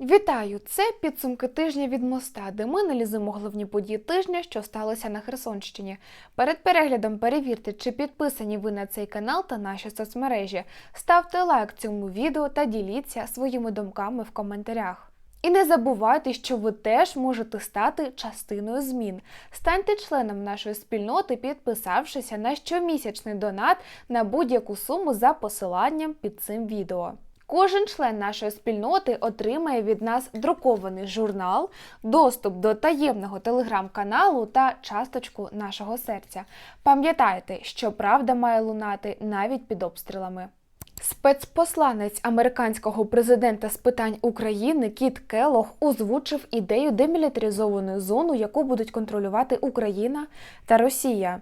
Вітаю! Це підсумки тижня від моста, де ми аналізуємо головні події тижня, що сталося на Херсонщині. Перед переглядом перевірте, чи підписані ви на цей канал та наші соцмережі. Ставте лайк цьому відео та діліться своїми думками в коментарях. І не забувайте, що ви теж можете стати частиною змін. Станьте членом нашої спільноти, підписавшися на щомісячний донат на будь-яку суму за посиланням під цим відео. Кожен член нашої спільноти отримає від нас друкований журнал, доступ до таємного телеграм-каналу та часточку нашого серця. Пам'ятайте, що правда має лунати навіть під обстрілами. Спецпосланець американського президента з питань України Кіт Келох озвучив ідею демілітаризованої зони, яку будуть контролювати Україна та Росія.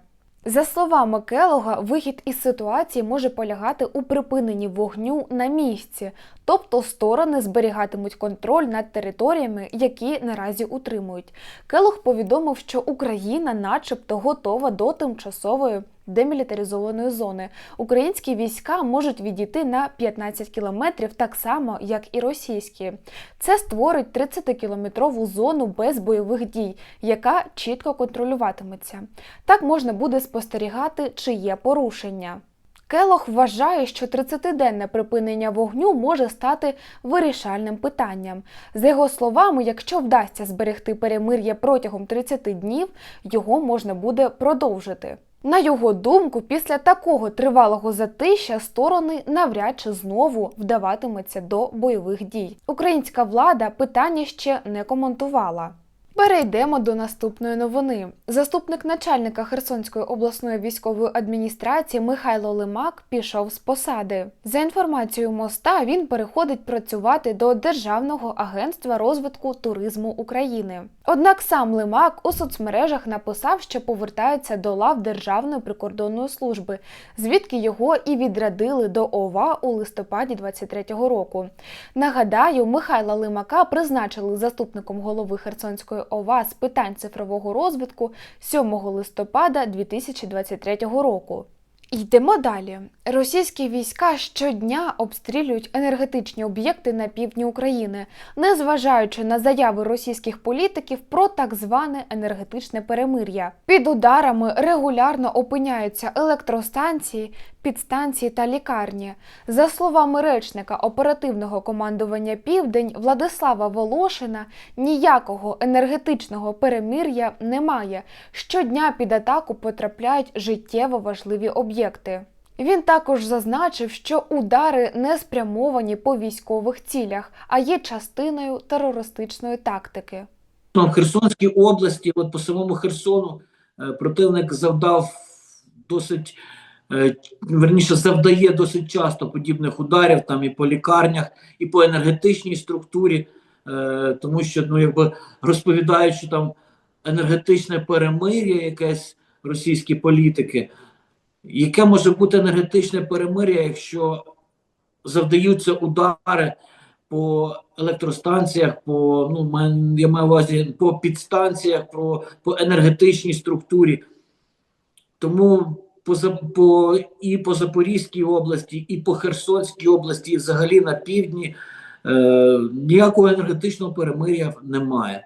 За словами Келога, вихід із ситуації може полягати у припиненні вогню на місці, тобто сторони зберігатимуть контроль над територіями, які наразі утримують. Келог повідомив, що Україна, начебто, готова до тимчасової демілітаризованої зони. Українські війська можуть відійти на 15 кілометрів так само, як і російські. Це створить 30-кілометрову зону без бойових дій, яка чітко контролюватиметься. Так можна буде спостерігати, чи є порушення. Келох вважає, що 30-денне припинення вогню може стати вирішальним питанням. За його словами, якщо вдасться зберегти перемир'я протягом 30 днів, його можна буде продовжити. На його думку, після такого тривалого затища сторони навряд чи знову вдаватимуться до бойових дій. Українська влада питання ще не коментувала. Перейдемо до наступної новини. Заступник начальника Херсонської обласної військової адміністрації Михайло Лимак пішов з посади. За інформацією моста, він переходить працювати до Державного агентства розвитку туризму України. Однак сам Лимак у соцмережах написав, що повертається до лав Державної прикордонної служби, звідки його і відрядили до ОВА у листопаді 23-го року. Нагадаю, Михайла Лимака призначили заступником голови Херсонської ОВА з питань цифрового розвитку 7 листопада 2023 року. Йдемо далі. Російські війська щодня обстрілюють енергетичні об'єкти на півдні України, незважаючи на заяви російських політиків про так зване енергетичне перемир'я. Під ударами регулярно опиняються електростанції, підстанції та лікарні. За словами речника оперативного командування Південь Владислава Волошина, ніякого енергетичного перемир'я немає. Щодня під атаку потрапляють життєво важливі об'єкти. Він також зазначив, що удари не спрямовані по військових цілях, а є частиною терористичної тактики. В Херсонській області, от по самому Херсону, е, противник завдав досить, верніше, завдає досить часто подібних ударів там і по лікарнях, і по енергетичній структурі, е, тому що ну, якби розповідають, що там енергетичне перемир'я, якесь російські політики. Яке може бути енергетичне перемир'я, якщо завдаються удари по електростанціях, по ну я маю увазі по підстанціях, про по енергетичній структурі. Тому по, по і по Запорізькій області, і по Херсонській області, і взагалі на півдні е, ніякого енергетичного перемир'я немає.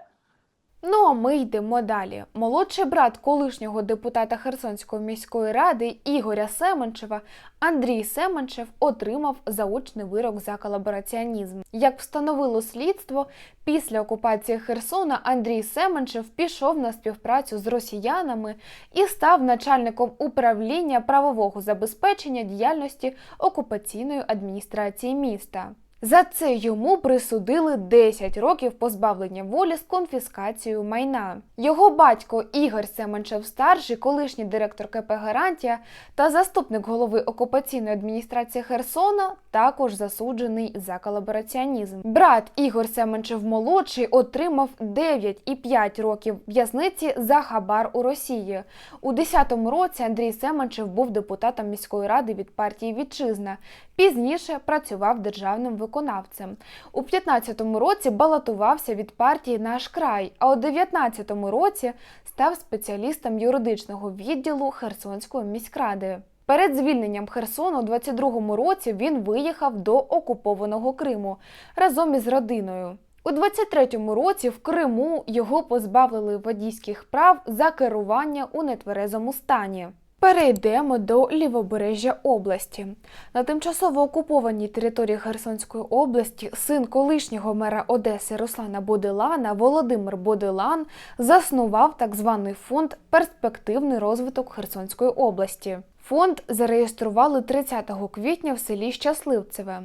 Ну а ми йдемо далі. Молодший брат колишнього депутата Херсонської міської ради Ігоря Семенчева Андрій Семенчев отримав заочний вирок за колабораціонізм. Як встановило слідство, після окупації Херсона Андрій Семенчев пішов на співпрацю з росіянами і став начальником управління правового забезпечення діяльності окупаційної адміністрації міста. За це йому присудили 10 років позбавлення волі з конфіскацією майна. Його батько Ігор Семенчев старший, колишній директор КП Гарантія та заступник голови окупаційної адміністрації Херсона, також засуджений за колабораціонізм. Брат Ігор Семенчев молодший отримав 9 і 5 років в'язниці за хабар у Росії. У 10-му році Андрій Семенчев був депутатом міської ради від партії Вітчизна. Пізніше працював державним виконавцем. У 15-му році балотувався від партії Наш край, а у 19-му році став спеціалістом юридичного відділу Херсонської міськради. Перед звільненням Херсону у 22-му році він виїхав до окупованого Криму разом із родиною. У 23-му році в Криму його позбавили водійських прав за керування у нетверезому стані. Перейдемо до лівобережжя області. На тимчасово окупованій території Херсонської області син колишнього мера Одеси Руслана Бодилана Володимир Бодилан заснував так званий фонд Перспективний розвиток Херсонської області. Фонд зареєстрували 30 квітня в селі Щасливцеве.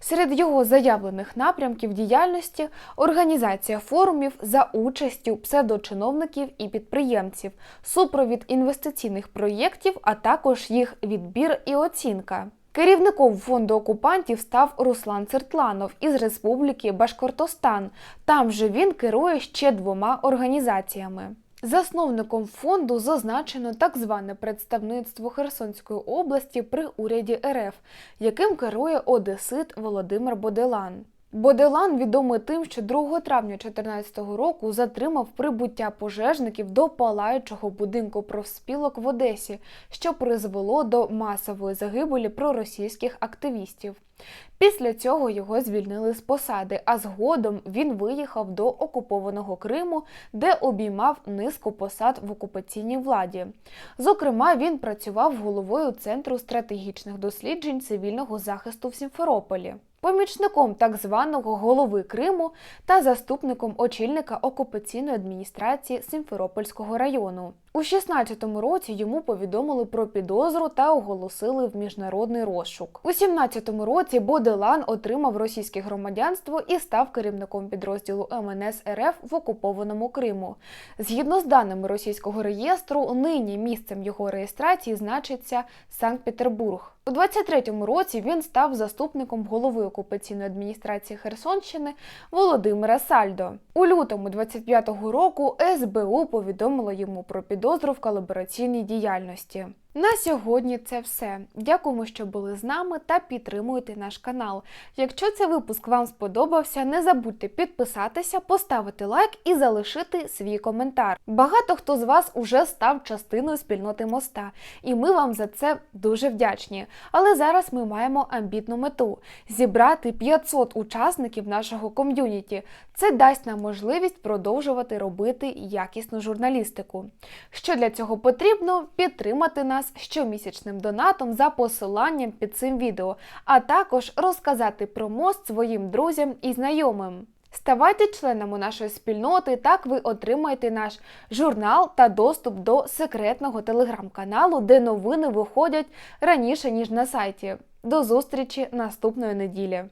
Серед його заявлених напрямків діяльності організація форумів за участю псевдочиновників і підприємців, супровід інвестиційних проєктів, а також їх відбір і оцінка. Керівником фонду окупантів став Руслан Цертланов із Республіки Башкортостан. Там же він керує ще двома організаціями. Засновником фонду зазначено так зване представництво Херсонської області при уряді РФ, яким керує одесит Володимир Боделан. Боделан відомий тим, що 2 травня 2014 року затримав прибуття пожежників до палаючого будинку профспілок в Одесі, що призвело до масової загибелі проросійських активістів. Після цього його звільнили з посади, а згодом він виїхав до окупованого Криму, де обіймав низку посад в окупаційній владі. Зокрема, він працював головою Центру стратегічних досліджень цивільного захисту в Сімферополі. Помічником так званого голови Криму та заступником очільника окупаційної адміністрації Сімферопольського району. У 16-му році йому повідомили про підозру та оголосили в міжнародний розшук. У 17-му році Боделан отримав російське громадянство і став керівником підрозділу МНС РФ в окупованому Криму. Згідно з даними російського реєстру, нині місцем його реєстрації значиться Санкт-Петербург. У 23-му році він став заступником голови окупаційної адміністрації Херсонщини Володимира Сальдо. У лютому 25-го року СБУ повідомило йому про підозру в колабораційній діяльності. На сьогодні це все. Дякуємо, що були з нами та підтримуєте наш канал. Якщо цей випуск вам сподобався, не забудьте підписатися, поставити лайк і залишити свій коментар. Багато хто з вас уже став частиною спільноти моста, і ми вам за це дуже вдячні. Але зараз ми маємо амбітну мету зібрати 500 учасників нашого ком'юніті. Це дасть нам можливість продовжувати робити якісну журналістику. Що для цього потрібно? Підтримати нас щомісячним донатом за посиланням під цим відео, а також розказати про мост своїм друзям і знайомим. Ставайте членами нашої спільноти, так ви отримаєте наш журнал та доступ до секретного телеграм-каналу, де новини виходять раніше ніж на сайті. До зустрічі наступної неділі.